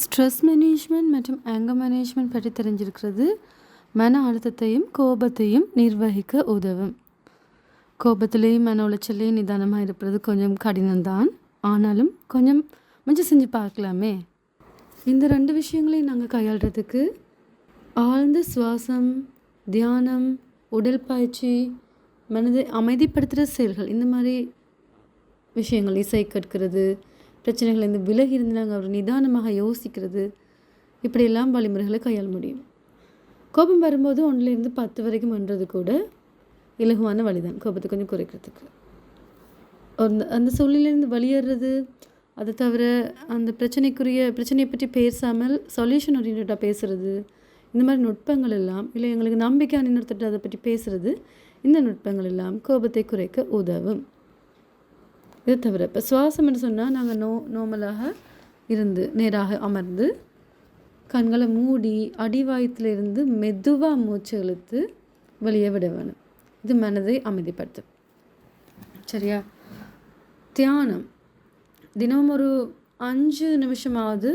Stress management மற்றும் anger management பற்றி தெரிஞ்சிருக்கிறது. மன அழுத்தத்தையும் கோபத்தையும் நிர்வகிக்க உதவும். கோபத்திலேயும் மன உளைச்சல்லையும் நிதானமாக இருப்பது கொஞ்சம் கடினம்தான். ஆனாலும் கொஞ்சம் கொஞ்சம் செஞ்சு பார்க்கலாமே. இந்த ரெண்டு விஷயங்களையும் நாங்கள் கையாளுறதுக்கு ஆழ்ந்த சுவாசம் தியானம் உடல் பயிற்சி மனதை அமைதிப்படுத்துகிற செயல்கள் இந்த மாதிரி விஷயங்கள் இசை கற்கிறது பிரச்சனைகள்லேருந்து விலகி இருந்து நாங்கள் அவர் நிதானமாக யோசிக்கிறது. இப்படியெல்லாம் வழிமுறைகளை கையாள முடியும். கோபம் வரும்போது ஒன்றிலேருந்து பத்து வரைக்கும் பண்ணுறது கூட இலகுவான வழிதான். கோபத்தை கொஞ்சம் குறைக்கிறதுக்கு. அந்த அந்த சூழ்நிலையிலேருந்து வெளியேறது அதை தவிர அந்த பிரச்சனைக்குரிய பிரச்சனையை பற்றி பேசாமல் சொல்யூஷன் ஓரியன்டாக பேசுகிறது இந்த மாதிரி நுட்பங்கள் எல்லாம் இல்லை எங்களுக்கு நம்பிக்கையான அணிநிறுத்திட்டு அதை பற்றி பேசுகிறது இந்த நுட்பங்கள் எல்லாம் கோபத்தை குறைக்க உதவும். இது தவிர இப்போ சுவாசம் என்று சொன்னால் நாங்கள் நோ நோமலாக இருந்து நேராக அமர்ந்து கண்களை மூடி அடிவாயத்திலிருந்து மெதுவாக மூச்சு இழுத்து வெளியே விட வேணும். இது மனதை அமைதிப்படுத்தும். சரியா? தியானம். தினமும் ஒரு அஞ்சு நிமிஷமாவது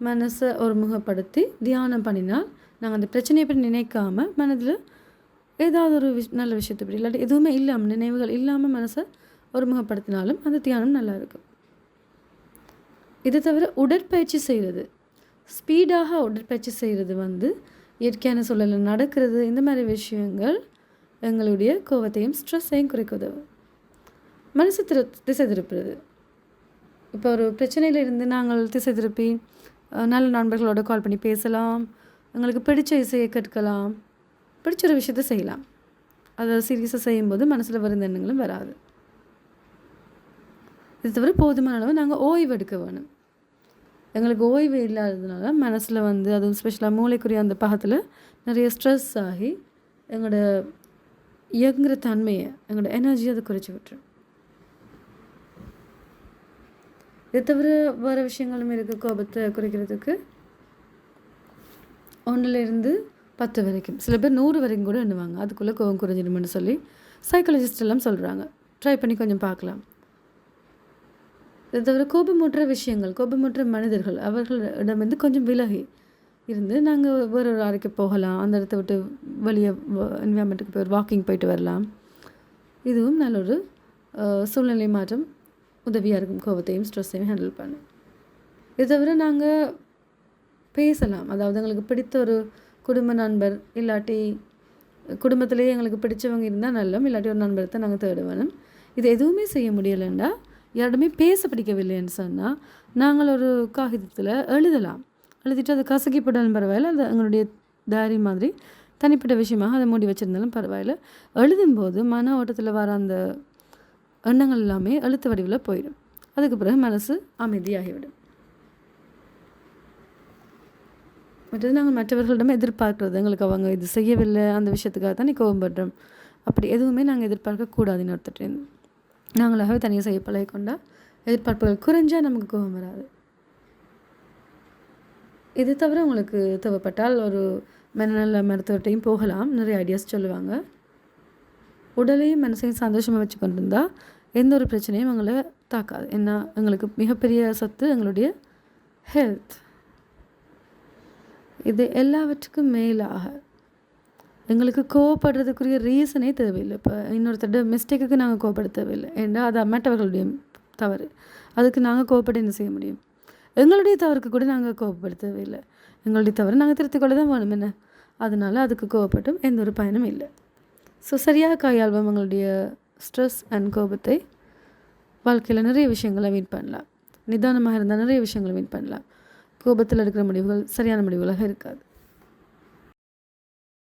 மனசை ஒருமுகப்படுத்தி தியானம் பண்ணினால் நாங்கள் அந்த பிரச்சனையை பற்றி நினைக்காமல் மனதில் ஏதாவது ஒரு விஷ் நல்ல விஷயத்தை பற்றி இல்லாட்டி எதுவுமே இல்லாமல் நினைவுகள் இல்லாமல் மனசை ஒருமுகப்படுத்தினாலும் அந்த தியானம் நல்லா இருக்கும் இதை தவிர உடற்பயிற்சி செய்கிறது. ஸ்பீடாக உடற்பயிற்சி செய்கிறது வந்து இயற்கையான சூழலில் நடக்கிறது இந்த மாதிரி விஷயங்கள் எங்களுடைய கோவத்தையும் ஸ்ட்ரெஸ்ஸையும் குறைக்க உதவும். மனசு திரு திசை திருப்புறது. இப்போ ஒரு பிரச்சனையில் இருந்து நாங்கள் திசை திருப்பி நல்ல நண்பர்களோட கால் பண்ணி பேசலாம். எங்களுக்கு பிடிச்ச இசையை கற்கலாம் பிடிச்ச ஒரு விஷயத்த செய்யலாம். அதை சீரியஸாக செய்யும்போது மனசில் வரும் எண்ணங்களும் வராது. இது தவிர போதுமான அளவு நாங்கள் ஓய்வு எடுக்க வேணும். எங்களுக்கு ஓய்வு இல்லாததுனால மனசில் வந்து அதுவும் ஸ்பெஷலாக மூளைக்குரிய அந்த பாகத்தில் நிறைய ஸ்ட்ரெஸ் ஆகி எங்களோட இயங்குகிற தன்மையை எங்களோட எனர்ஜி அதை குறைச்சி விட்டுரும். இது தவிர வேறு விஷயங்களும் இருக்குது கோபத்தை குறைக்கிறதுக்கு. ஒன்றிலிருந்து பத்து வரைக்கும். சில பேர் நூறு வரைக்கும் கூட எண்ணுவாங்க. அதுக்குள்ளே கோபம் குறைஞ்சிடும்னு சொல்லி சைக்காலஜிஸ்ட் எல்லாம் சொல்கிறாங்க ட்ரை பண்ணி கொஞ்சம் பார்க்கலாம். இது தவிர கோபமுற்ற விஷயங்கள் கோபமுற்ற மனிதர்கள் அவர்களிடமிருந்து கொஞ்சம் விலகி இருந்து நாங்கள் வேறு ஒரு அறைக்கு போகலாம். அந்த இடத்த விட்டு வெளியே என்வாயன்மெண்ட்டுக்கு போய் வாக்கிங் போயிட்டு வரலாம். இதுவும் நல்ல ஒரு சூழ்நிலை மாற்றம் உதவியாக இருக்கும். கோபத்தையும் ஸ்ட்ரெஸ்ஸையும் ஹேண்டில் பண்ண. இது தவிர நாங்கள் பேசலாம். அதாவது எங்களுக்கு பிடித்த ஒரு குடும்ப நண்பர் இல்லாட்டி குடும்பத்திலேயே எங்களுக்கு பிடிச்சவங்க இருந்தால் நல்லம் இல்லாட்டி ஒரு நண்பரை நாங்கள் தேடுவேணும் இது எதுவுமே செய்ய முடியலைண்டா. யாரிடமே பேச பிடிக்கவில்லைன்னு சொன்னால் நாங்கள் ஒரு காகிதத்தில் எழுதலாம். எழுதிட்டு அதை கசக்கி பரவாயில்ல அது எங்களுடைய டைரி மாதிரி தனிப்பட்ட விஷயமாக அதை மூடி வச்சுருந்தாலும் பரவாயில்ல. எழுதும்போது மன ஓட்டத்தில் வர அந்த எண்ணங்கள் எல்லாமே எழுத்து வடிவில் போயிடும். அதுக்கு பிறகு மனசு அமைதியாகிவிடும். மற்றது நாங்கள் மற்றவர்களிடம் எதிர்பார்க்குறது எங்களுக்கு அவங்க இது செய்யவில்லை அந்த விஷயத்துக்காக தான் நீ கோபப்படுறோம். அப்படி எதுவுமே நாங்கள் எதிர்பார்க்கக்கூடாதுன்னு இன்னொருத்தட்டேருந்து நாங்களாகவே தனியாக செய்ய பழகிக்கொண்டால் எதிர்பார்ப்புகள் குறைஞ்சால் நமக்கு கோபம் வராது. இது தவிர உங்களுக்கு தேவைப்பட்டால் ஒரு மனநல மருத்துவர்கிட்டையும் போகலாம். நிறைய ஐடியாஸ் சொல்லுவாங்க. உடலையும் மனசையும் சந்தோஷமாக வச்சு கொண்டிருந்தா எந்த ஒரு பிரச்சனையும் எங்களை தாக்காது. என்ன எங்களுக்கு மிகப்பெரிய சொத்து எங்களுடைய ஹெல்த் இது எல்லாவற்றுக்கும் மேலாக எங்களுக்கு கோவப்படுறதுக்குரிய ரீசனே தேவையில்லை. இப்போ இன்னொருத்தட மிஸ்டேக்குக்கு நாங்கள் கோவப்பட தேவையில்லை. ஏன்னா அது அம்மாட்டவர்களுடைய தவறு. அதுக்கு நாங்கள் கோவப்பட என்ன செய்ய முடியும்? எங்களுடைய தவறுக்கு கூட நாங்கள் கோவப்பட தேவையில்லை. எங்களுடைய தவறு நாங்கள் திருத்திக் கொள்ள தான் வேணும். என்ன? அதனால் அதுக்கு கோவப்பட்டும் எந்த ஒரு பயனும் இல்லை. ஸோ சரியாக கையாள்வோம் எங்களுடைய ஸ்ட்ரெஸ் அண்ட் கோபத்தை வாழ்க்கையில் நிறைய விஷயங்களை மீட் பண்ணலாம். நிதானமாக இருந்தால் நிறைய விஷயங்களை மீட் பண்ணலாம். கோபத்தில் எடுக்கிற முடிவுகள் சரியான முடிவுகளாக இருக்காது.